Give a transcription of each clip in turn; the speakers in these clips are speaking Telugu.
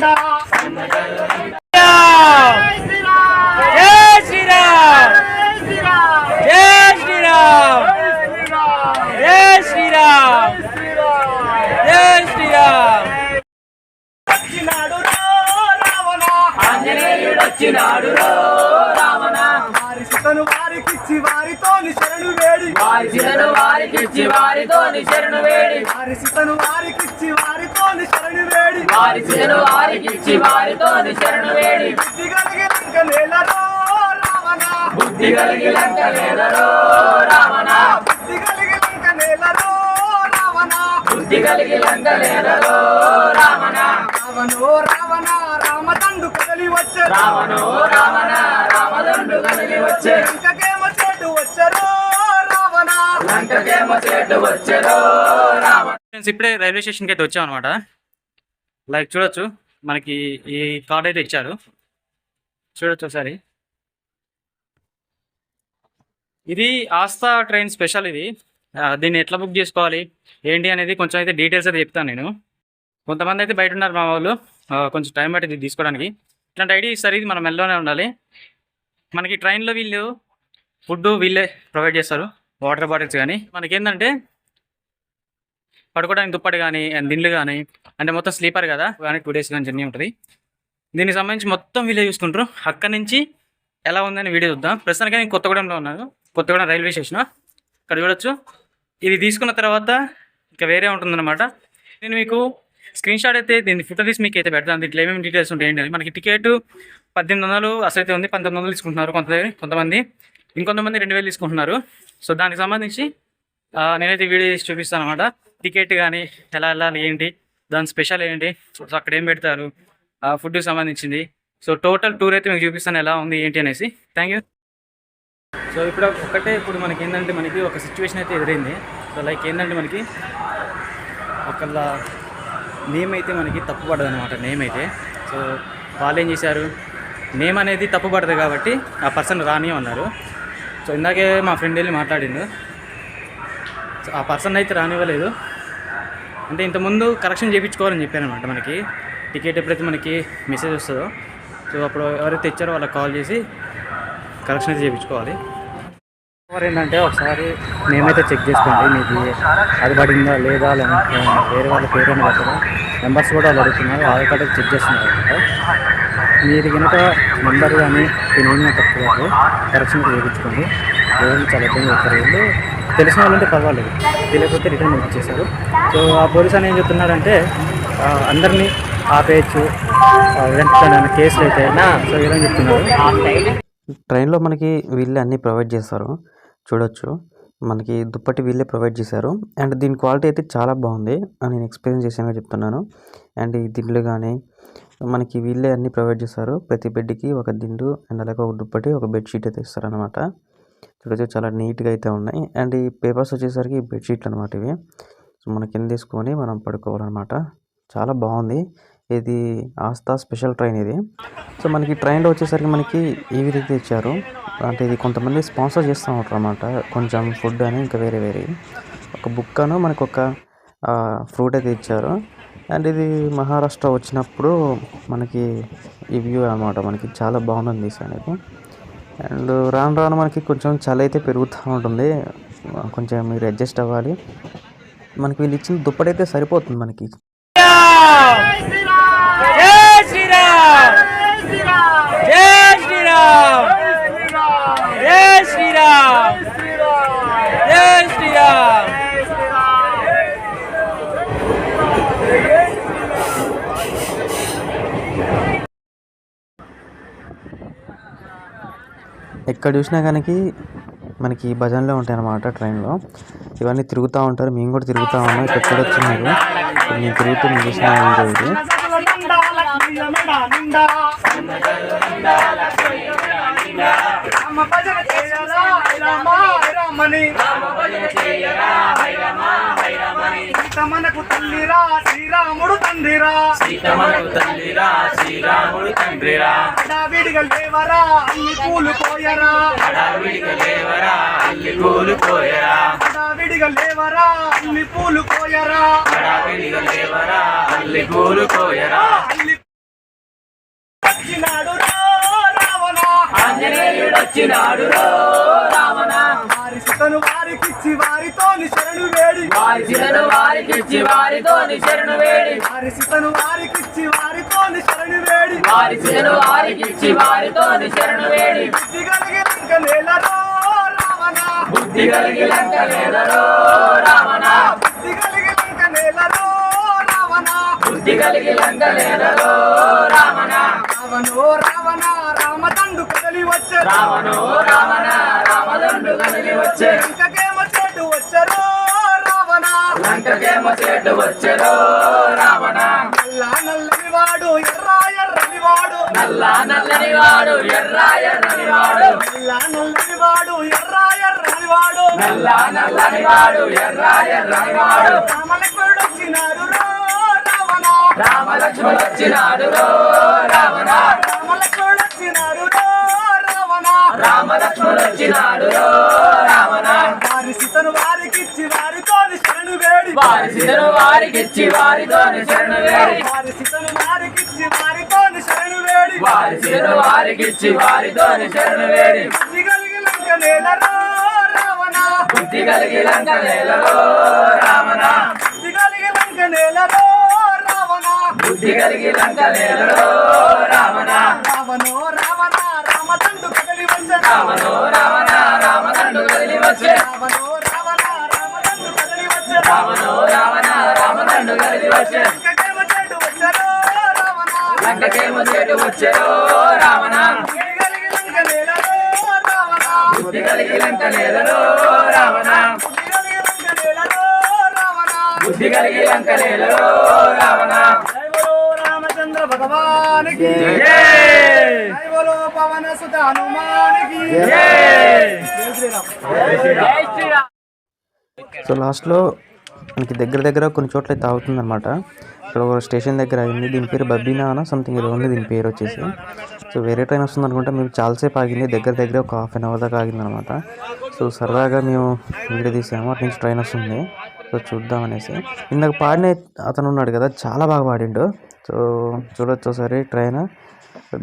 నిండా జై శ్రీరామ్! జై శ్రీరామ్! జై శ్రీరామ్! జై శ్రీరామ్! వచ్చినాడు రో రావణ ఆంజనేయుడు వచ్చినాడు రావణ వారి సుతను వారికిచ్చి వారితోని శరణు వేడి. వారి శిరను వారికిచ్చి వారితో శరణు వేడి. వారి సుతను వారి వారికిచ్చి వారితో శరణు వేడి. బుద్ధి కలిగి లంక నేలలో రావణ. బుద్ధి కలిగి లంక నేలలో రావణ. బుద్ధి కలిగి లంక నేలలో రావణ. బుద్ధి కలిగి లంక నేలలో రావణ. రావణో రావణ రామదండు కదలి వచ్చే. రావణో రావణ రామదండు కలిగి వచ్చే. లంకకేమో చెడు వచ్చారో రావణ. లంకకేమో చెట్టు వచ్చేదో రావణ. ఫ్రెండ్స్ ఇప్పుడే రైల్వే స్టేషన్కి అయితే వచ్చాం అనమాట లైక్ చూడొచ్చు. మనకి ఈ కార్డ్ అయితే ఇచ్చారు. చూడొచ్చు ఒకసారి. ఇది ఆస్థా ట్రైన్ స్పెషల్ ఇది. దీన్ని ఎట్లా బుక్ చేసుకోవాలి? ఏంటి అనేది కొంచెం అయితే డీటెయిల్స్ అయితే చెప్తాను నేను. కొంతమంది అయితే బయట ఉన్నారు మా వాళ్ళు. కొంచెం టైం పట్టింది తీసుకోవడానికి. ఇట్లాంటి ఐడి ఇస్తారు ఇది మనం మెల్లలోనే ఉండాలి. మనకి ట్రైన్లో వీళ్ళు ఫుడ్ వీళ్ళే ప్రొవైడ్ చేస్తారు. వాటర్ బాటిల్స్ కానీ. మనకి ఏంటంటే పడుకోవడానికి దుప్పటి కానీ దిండ్లు కానీ అంటే మొత్తం స్లీపర్ కదా కానీ టూ డేస్ కానీ జర్నీ ఉంటుంది. దీనికి సంబంధించి మొత్తం వీళ్ళే చూసుకుంటారు అక్కడి నుంచి ఎలా ఉందని వీడియో చూద్దాం. ప్రస్తుతానికి నేను కొత్తగూడెంలో ఉన్నాను. Kothagudem railway station? ఇక్కడ చూడొచ్చు. ఇది తీసుకున్న తర్వాత ఇంకా వేరే ఉంటుందన్నమాట. నేను మీకు స్క్రీన్ షాట్ అయితే దీని ఫోటో తీసి మీకు అయితే పెడతాను. దీంట్లో ఏమేమి డీటెయిల్స్ ఉంటాయి ఏంటి మనకి టికెట్ పద్దెనిమిది వందలు అసలు అయితే ఉంది పంతొమ్మిది వందలు తీసుకుంటున్నారు కొంత కొంతమంది. ఇంకొంతమంది రెండు వేలు తీసుకుంటున్నారు. సో దానికి సంబంధించి నేనైతే వీడియో చేసి చూపిస్తాను అనమాట టికెట్ కానీ ఎలా వెళ్ళాలి ఏంటి దాని స్పెషల్ ఏంటి సో అక్కడ ఏం పెడతారు ఆ ఫుడ్కి సంబంధించింది. సో టోటల్ టూర్ అయితే మీకు చూపిస్తాను ఎలా ఉంది ఏంటి అనేసి. థ్యాంక్ యూ సో ఇప్పుడు ఒకటే ఇప్పుడు మనకి ఏంటంటే మనకి ఒక సిచ్యువేషన్ అయితే ఎదురైంది. సో లైక్ ఏంటంటే మనకి ఒకళ్ళ నేమ్ అయితే మనకి తప్పుపడదు అనమాట నేమ్ అయితే. సో వాళ్ళు ఏం చేశారు నేమ్ అనేది తప్పు పడదు కాబట్టి ఆ పర్సన్ రాని అన్నారు. సో ఇందాకే మా ఫ్రెండ్ వెళ్ళి మాట్లాడిండు. సో ఆ పర్సన్ అయితే రానివ్వలేదు. అంటే ఇంతకుముందు కరెక్షన్ చేయించుకోవాలని చెప్పారనమాట మనకి. టికెట్ ఎప్పుడైతే మనకి మెసేజ్ వస్తుందో సో అప్పుడు ఎవరైతే ఇచ్చారో వాళ్ళకి కాల్ చేసి కరెక్షన్ అయితే చేయించుకోవాలి. ఏంటంటే ఒకసారి మేమైతే చెక్ చేసుకోండి మీకు అది పడిందా లేదా లేదంటే వేరే వాళ్ళ పేరు అని పట్టదా నెంబర్స్ కూడా వాళ్ళు అడుగుతున్నారు ఆధార్ కార్డు చెక్ చేస్తున్నారు అనమాట. మీరు కనుక నెంబర్ కానీ నేను ఏమైనా తప్పు కాదు కరెక్షన్ చేయించుకోండి. ఎవరు చాలా ఇబ్బంది పడతారు వీళ్ళు. తెలిసిన వాళ్ళంటే పర్వాలేదు. తెలియకపోతే రిటర్న్ పంపించేశారు. సో ఆ పోలీస్ అని ఏం చెప్తున్నారంటే అందరినీ ఆపేయచ్చు. వెంటనే కేసులు అయితే సో ఇలా చెప్తున్నారు. ట్రైన్లో మనకి వీళ్ళే అన్నీ ప్రొవైడ్ చేస్తారు చూడొచ్చు. మనకి దుప్పటి వీళ్ళే ప్రొవైడ్ చేశారు. అండ్ దీని క్వాలిటీ అయితే చాలా బాగుంది. అని నేను ఎక్స్పీరియన్స్ చేసాను చెప్తున్నాను. అండ్ ఈ దిండ్లు కానీ మనకి వీళ్ళే అన్నీ ప్రొవైడ్ చేస్తారు ప్రతి బెడ్కి ఒక దిండు అండ్ అలాగే ఒక దుప్పటి ఒక బెడ్షీట్ అయితే ఇస్తారనమాట చూడొచ్చు చాలా నీట్గా అయితే ఉన్నాయి. అండ్ ఈ పేపర్స్ వచ్చేసరికి బెడ్షీట్లు అనమాట ఇవి. సో మన కింద తీసుకొని మనం పడుకోవాలన్నమాట. చాలా బాగుంది. ఇది ఆస్థా స్పెషల్ ట్రైన్ ఇది. సో మనకి ట్రైన్లో వచ్చేసరికి మనకి ఈ విధంగా ఇచ్చారు. అంటే ఇది కొంతమంది స్పాన్సర్ చేస్తూ ఉంటారు అనమాట కొంచెం ఫుడ్ అని ఇంకా వేరే వేరే. ఒక బుక్ అను మనకు ఒక ఫ్రూట్ అయితే ఇచ్చారు. అండ్ ఇది మహారాష్ట్ర వచ్చినప్పుడు మనకి ఈ వ్యూ అనమాట మనకి చాలా బాగుంది సార్ అనేది అండ్ రాను రాను మనకి కొంచెం చలి అయితే పెరుగుతూ ఉంటుంది. కొంచెం మీరు అడ్జస్ట్ అవ్వాలి. మనకి వీళ్ళు ఇచ్చిన దుప్పటైతే సరిపోతుంది మనకి. శ్రీరామ్ జై శ్రీరామ్ జై శ్రీరామ్ జై శ్రీరామ్ ఎక్కడ చూసినా కనుక మనకి భజనలో ఉంటాయి అన్నమాట ట్రైన్లో. ఇవన్నీ తిరుగుతూ ఉంటారు. మేము కూడా తిరుగుతూ ఉన్నాం. ఇక్కడ చూడొచ్చు మీరు. నేను తిరుగుతూ నేను చూసిన ఇది. రామ భజన చేయరా రామ రామని. సీతమనకు తల్లిరా శ్రీరాముడు తండ్రిరా. సీతమనకు తల్లిరా శ్రీరాముడు తండ్రిరా. హడావిడిగా లేవరా అల్లి పూలు పోయరా. హడావిడిగా లేవరా అల్లి పూలు పోయరా. హడావిడిగా లేవరా అల్లి పూలు పోయరా. హడావిడిగా లేవరా అల్లి పూలు పోయరా. అల్లి వచ్చినాడు రావణ. ఆంజనేయుడు వచ్చినాడు రో సుతను వారికిచ్చి వారితోని శరణు వేడి. వారి సుతను వారికిచ్చి వారితోని శరణు వేడి. వారి సుతను వారికిచ్చి వారితోని శరణు వేడి. వారి సుతను వారికిచ్చి వారితోని శరణు వేడి. బుద్ధి కలిగి లంక నేలలో రావణ. బుద్ధి కలిగి లంక నేలలో రావణ. బుద్ధి కలిగి లంక నేలలో రావణ. బుద్ధి కలిగి లంక నేలలో రావణ. రావణో రావణ. రామదండు కదలి వచ్చే రావణో రావణ రామదండు కదలి వచ్చే లంకకేమ చెడు వచ్చరో రావణ. లంకకేమ చెడు వచ్చరో రావణ. నల్ల నల్లని వాడు ఎర్ర ఎర్రని వాడు. నల్ల నల్లని వాడు ఎర్ర ఎర్రని వాడు. నల్ల నల్లని వాడు ఎర్ర ఎర్రని వాడు. నల్ల నల్లని వాడు ఎర్ర ఎర్రని వాడు. రామలక్ష్మణుడు వచ్చినాడు రో రావణ. రామలక్ష్మణుడు వచ్చినాడు రో రావణ. రామలక్ష్మణుడు వచ్చినాడు రావణ రామలక్ష్మణుడు వచ్చినాడు రో రావణ వారి సీతను వారికిచ్చి వారితోని శరణు వేడి. వారి సీతను వారికిచ్చి వారితోని శరణు వేడి. వారి సీతను వారికిచ్చి వారితోని శరణు వేడి. వారి సీతను వారికిచ్చి వారితోని శరణు వేడి. కలిగి లంక నేలలో రావణ బుద్ధి కలిగి లంక నేలలో రావణ బుద్ధి కలిగి లంక నేలలో బుద్ధి కలిగి లంక నేలలో రావణ రావణో రామదండు కదలి వచ్చే. రావణో రావణ రామదండు కదలి వచ్చే. రావణో రావణ రామదండు కదలి వచ్చే. రావణో రావణ రామదండు కదలి వచ్చే. లంకకేమ చెడు వచ్చరో రావణ బుద్ధి కలిగి లంక నేలలో రావణ బుద్ధి కలిగి లంక నేలలో రావణ బోలో పవన సుత సో లాస్ట్లో మనకి దగ్గర దగ్గర కొన్ని చోట్ల అయితే ఆగుతుందన్నమాట ఇక్కడ ఒక స్టేషన్ దగ్గర అయింది. దీని పేరు బబ్బీనా అన సంథింగ్ ఏదో ఉంది. దీని పేరు వచ్చేసి. సో వేరే ట్రైన్ వస్తుంది అనుకుంటే మేము చాలాసేపు ఆగింది. దగ్గర దగ్గర ఒక హాఫ్ అన్ అవర్ దాకా ఆగింది అనమాట సో సరదాగా మేము వీడియో తీసాము. అటు నుంచి ట్రైన్ వస్తుంది. సో చూద్దాం అనేసి. ఇందాక పాడిన అతను ఉన్నాడు కదా. చాలా బాగా పాడిండు. సో చూడొచ్చు ఒకసారి ట్రైన్.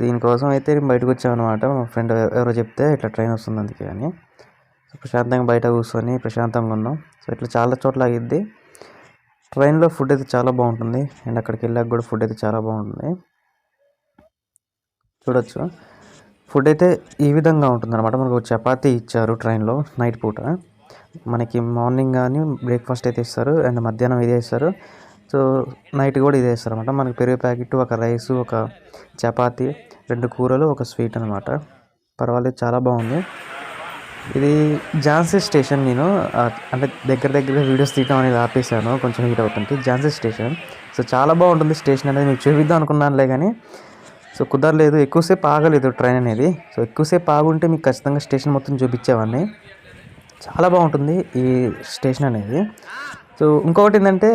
దీనికోసం అయితే నేను బయటకు వచ్చామన్నమాట మా ఫ్రెండ్ ఎవరో చెప్తే ఇట్లా ట్రైన్ వస్తుంది అందుకే అని. సో ప్రశాంతంగా బయట కూర్చొని ప్రశాంతంగా ఉన్నాం. సో ఇట్లా చాలా చోట్ల ఆగిద్ది ట్రైన్లో ఫుడ్ అయితే చాలా బాగుంటుంది. అండ్ అక్కడికి వెళ్ళాక కూడా ఫుడ్ అయితే చాలా బాగుంటుంది. చూడొచ్చు. ఫుడ్ అయితే ఈ విధంగా ఉంటుంది అనమాట మనకు చపాతీ ఇచ్చారు ట్రైన్లో నైట్ పూట. మనకి మార్నింగ్ కానీ బ్రేక్ఫాస్ట్ అయితే ఇస్తారు. అండ్ మధ్యాహ్నం ఇదే ఇస్తారు. సో నైట్ కూడా ఇది వేస్తారనమాట మనకి పెరుగు ప్యాకెట్ ఒక రైస్ ఒక చపాతీ రెండు కూరలు ఒక స్వీట్ అనమాట పర్వాలేదు చాలా బాగుంది. ఇది ఝాన్సీ స్టేషన్ నేను అంటే దగ్గర దగ్గర వీడియోస్ తీయడం అనేది ఆపేసాను కొంచెం హీట్ అవుతుంది. ఝాన్సీ స్టేషన్. సో చాలా బాగుంటుంది స్టేషన్ అనేది మీకు చూపిద్దాం అనుకున్నానులే కానీ. సో కుదరలేదు ఎక్కువసేపు ఆగలేదు ట్రైన్ అనేది. సో ఎక్కువసేపు ఆగుంటే మీకు ఖచ్చితంగా స్టేషన్ మొత్తం చూపించేవాడిని. చాలా బాగుంటుంది ఈ స్టేషన్ అనేది. సో ఇంకొకటి ఏంటంటే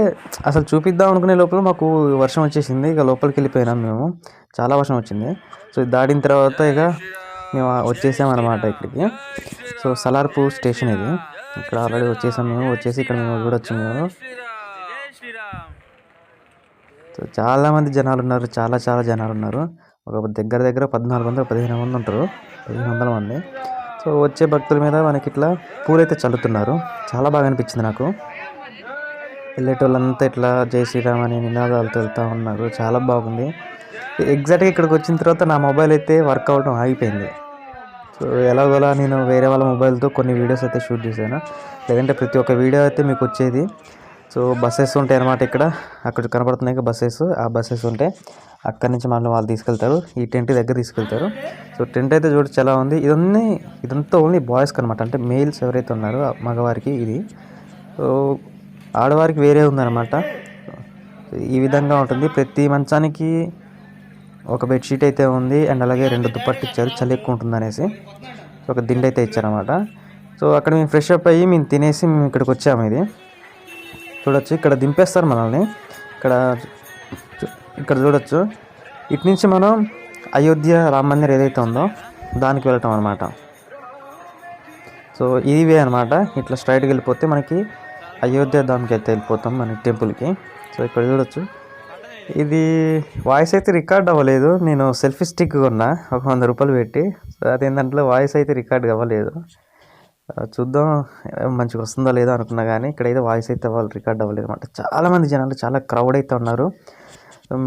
అసలు చూపిద్దాం అనుకునే లోపల మాకు వర్షం వచ్చేసింది. ఇక లోపలికి వెళ్ళిపోయినాం మేము. చాలా వర్షం వచ్చింది. సో ఇది దాటిన తర్వాత ఇక మేము వచ్చేసామన్నమాట ఇక్కడికి. సో సలార్పూర్ స్టేషన్ ఇది. ఇక్కడ ఆల్రెడీ వచ్చేసాం మేము. వచ్చేసి ఇక్కడ మేము చూడొచ్చు మేము. సో చాలా మంది జనాలు ఉన్నారు. చాలా చాలా జనాలు ఉన్నారు. ఒక దగ్గర దగ్గర పద్నాలుగు వందలు పదిహేను మంది ఉంటారు. పదిహేను వందల మంది. సో వచ్చే భక్తుల మీద మనకి ఇట్లా పూలైతే చల్లుతున్నారు. చాలా బాగా అనిపించింది నాకు. వెళ్ళేటోళ్ళంతా ఇట్లా జై శ్రీరామ్ అని నినాదాలతో వెళ్తూ ఉన్నారు. చాలా బాగుంది. ఎగ్జాక్ట్గా ఇక్కడికి వచ్చిన తర్వాత నా మొబైల్ అయితే వర్క్ అవడం ఆగిపోయింది. సో ఎలాగోలా నేను వేరే వాళ్ళ మొబైల్తో కొన్ని వీడియోస్ అయితే షూట్ చేశాను. లేదంటే ప్రతి ఒక్క వీడియో అయితే మీకు వచ్చేది. సో బస్సెస్ ఉంటాయి అనమాట ఇక్కడ. అక్కడ కనపడుతున్నాయి బస్సెస్ ఆ బస్సెస్ ఉంటాయి అక్కడి నుంచి మళ్ళీ వాళ్ళు తీసుకెళ్తారు. ఈ టెంట్ దగ్గర తీసుకెళ్తారు. సో టెంట్ అయితే చూడొచ్చు ఎలా ఉంది. ఇదన్నీ ఇదంతా ఓన్లీ బాయ్స్కి అనమాట అంటే మేల్స్ ఎవరైతే ఉన్నారో ఆ మగవారికి ఇది. సో ఆడవారికి వేరే ఉందన్నమాట. ఈ విధంగా ఉంటుంది. ప్రతి మంచానికి ఒక బెడ్షీట్ అయితే ఉంది. అండ్ అలాగే రెండు దుప్పట్లు ఇచ్చారు. చలి ఎక్కువ ఉంటుంది అనేసి ఒక దిండు అయితే ఇచ్చారనమాట సో అక్కడ మేము ఫ్రెష్ అప్ అయ్యి మేము తినేసి మేము ఇక్కడికి వచ్చాము ఇది. చూడొచ్చు. ఇక్కడ దింపేస్తారు మనల్ని. ఇక్కడ ఇక్కడ చూడొచ్చు. ఇటు నుంచి మనం అయోధ్య రామ మందిర్ ఏదైతే ఉందో దానికి వెళ్ళటం అనమాట సో ఇదివే అనమాట ఇట్లా స్ట్రైట్కి వెళ్ళిపోతే మనకి అయోధ్య ధామ్కి అయితే వెళ్ళిపోతాం మన టెంపుల్కి. సో ఇక్కడ చూడొచ్చు. ఇది వాయిస్ అయితే రికార్డ్ అవ్వలేదు. నేను సెల్ఫీ స్టిక్ కొన్నా ఒక వంద రూపాయలు పెట్టి. సో ఏంటంటే వాయిస్ అయితే రికార్డ్ అవ్వలేదు. చూద్దాం మంచిగా వస్తుందో లేదో అనుకున్నా కానీ ఇక్కడైతే వాయిస్ అయితే అవ్వాలి రికార్డ్ అవ్వలేదు అనమాట చాలామంది జనాలు చాలా క్రౌడ్ అయితే ఉన్నారు.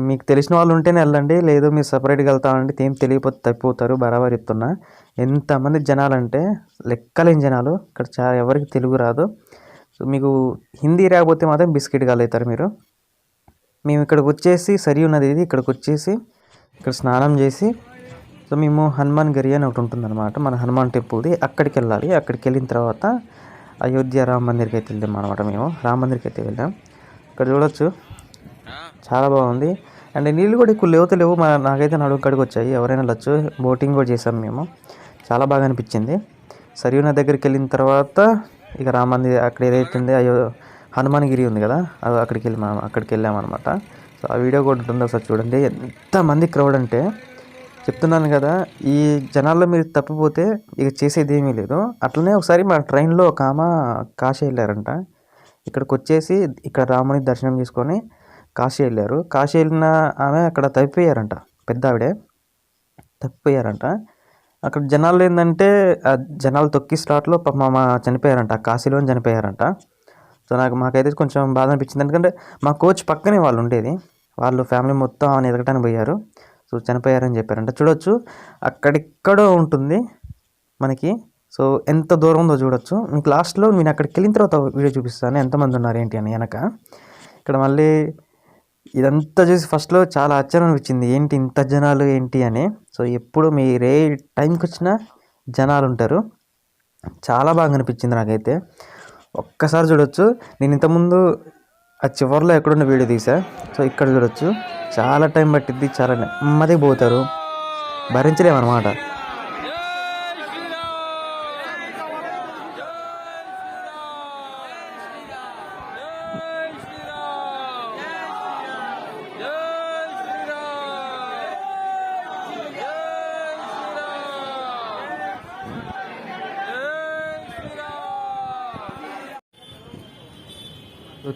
మీకు తెలిసిన వాళ్ళు ఉంటేనే వెళ్ళండి. లేదు మీరు సపరేట్గా వెళ్తామంటే ఏం తెలియకపోతే తప్పిపోతారు. బరాబర్ చెప్తున్నా. ఎంతమంది జనాలు అంటే లెక్కలేని జనాలు. ఇక్కడ చాలా ఎవరికి తెలుగు రాదు. సో మీకు హిందీ రాకపోతే మాత్రం బిస్కెట్ అవుతారు మీరు. మేము ఇక్కడికి వచ్చేసి సరి ఉన్నది ఇది ఇక్కడికి వచ్చేసి ఇక్కడ స్నానం చేసి సో మేము హనుమాన్ గరి అని ఒకటి ఉంటుందన్నమాట మన హనుమాన్ టెంపుల్ది. అక్కడికి వెళ్ళాలి. అక్కడికి వెళ్ళిన తర్వాత అయోధ్య రామ మందిర్కి అయితే వెళ్దాం అనమాట మేము. రామ మందిర్కి అయితే వెళ్ళాం ఇక్కడ చూడొచ్చు. చాలా బాగుంది. అండ్ నీళ్ళు కూడా ఎక్కువ లేవుత లేవు. మా నాకైతే నడుము కడికి వచ్చాయి. ఎవరైనా వెళ్ళొచ్చు. బోటింగ్ కూడా చేసాం మేము. చాలా బాగా అనిపించింది. సరియున దగ్గరికి వెళ్ళిన తర్వాత ఇక రామంది అక్కడ ఏదైతే ఉందో అయ్యో హనుమాన్గిరి ఉంది కదా అది అక్కడికి వెళ్ళి మనం అక్కడికి వెళ్ళామన్నమాట. సో ఆ వీడియో కూడా ఉంటుంది ఒకసారి చూడండి. ఎంతమంది క్రౌడ్ అంటే చెప్తున్నాను కదా ఈ జనాల్లో మీరు తప్పిపోతే ఇక చేసేది ఏమీ లేదు. అట్లనే ఒకసారి మా ట్రైన్లో ఒక ఆమె కాశీ వెళ్ళారంట. ఇక్కడికి వచ్చేసి ఇక్కడ రాముని దర్శనం చేసుకొని కాశీ వెళ్ళారు. కాశీ వెళ్ళిన ఆమె అక్కడ తప్పిపోయారంట పెద్ద ఆవిడే తప్పిపోయారంట. అక్కడ జనాలు ఏంటంటే జనాలు తొక్కి స్లాట్లో పాపం మా చనిపోయారంట కాశీలో చనిపోయారంట. సో నాకు మాకైతే కొంచెం బాధ అనిపించింది ఎందుకంటే మా కోచ్ పక్కనే వాళ్ళు ఉండేది వాళ్ళు ఫ్యామిలీ మొత్తం ఆమెను ఎదగటానికి పోయారు. సో చనిపోయారని చెప్పారంట. చూడొచ్చు అక్కడిక్కడో ఉంటుంది మనకి. సో ఎంత దూరం ఉందో చూడొచ్చు. మీకు లాస్ట్లో నేను అక్కడికి వెళ్ళిన తర్వాత వీడియో చూపిస్తాను. ఎంతమంది ఉన్నారు ఏంటి అని వెనక. ఇక్కడ మళ్ళీ ఇదంతా చూసి ఫస్ట్లో చాలా ఆశ్చర్యం అనిపించింది ఏంటి ఇంత జనాలు ఏంటి అని. సో ఎప్పుడు మీరు ఏ టైంకి వచ్చినా జనాలు ఉంటారు. చాలా బాగా అనిపించింది నాకైతే. ఒక్కసారి చూడొచ్చు. నేను ఇంతకుముందు ఆ చివరిలో ఎక్కడున్న వీడియో తీసా. సో ఇక్కడ చూడొచ్చు. చాలా టైం పట్టిద్ది చాలా నెమ్మదిగా పోతారు. భరించలేమన్నమాట.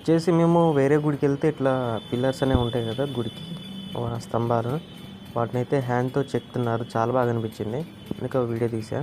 వచ్చేసి మేము వేరే గుడికి వెళ్తే ఇట్లా పిల్లర్స్ అనేవి ఉంటాయి కదా గుడికి స్తంభాలు. వాటిని అయితే హ్యాండ్తో చెక్తున్నారు. చాలా బాగా అనిపించింది. అందుకే వీడియో తీసా.